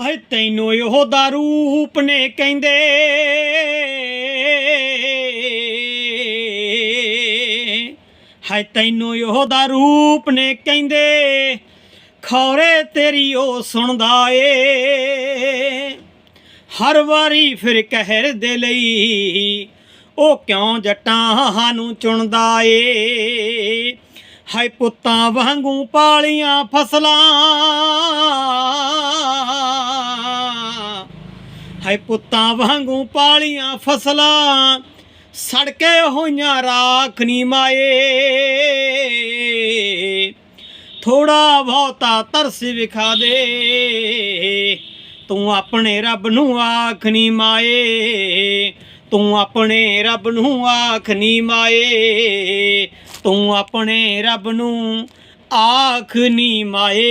ਹਾਏ, ਤੈਨੂੰ ਇਹੋ ਦਾ ਰੂਪ ਨੇ ਕਹਿੰਦੇ। ਹਾਏ, ਤੈਨੂੰ ਇਹੋ ਦਾ ਰੂਪ ਨੇ ਕਹਿੰਦੇ। ਖੌਰੇ ਤੇਰੀ ਉਹ ਸੁਣਦਾ ਏ। ਹਰ ਵਾਰੀ ਫਿਰ ਕਹਿਰ ਦੇ ਲਈ ਉਹ ਕਿਉਂ ਜੱਟਾਂ ਨੂੰ ਚੁਣਦਾ ਏ। ਹਾਏ, ਪੁੱਤਾਂ ਵਾਂਗੂ ਪਾਲੀਆਂ ਫਸਲਾਂ ਹਾਏ ਪੁੱਤਾਂ ਵਾਂਗੂ ਪਾਲੀਆਂ ਫਸਲਾਂ, ਸੜਕੇ ਹੋਈਆਂ ਰਾਖ ਨੀ ਮਾਏ। ਥੋੜਾ ਬਹੁਤਾ ਤਰਸ ਵਿਖਾ ਦੇ, ਤੂੰ ਆਪਣੇ ਰੱਬ ਨੂੰ ਆਖ ਨੀ ਮਾਏ। ਤੂੰ ਆਪਣੇ ਰੱਬ ਨੂੰ ਆਖ ਨੀ ਮਾਏ, ਤੂੰ ਆਪਣੇ ਰੱਬ ਨੂੰ ਆਖ ਨੀ ਮਾਏ।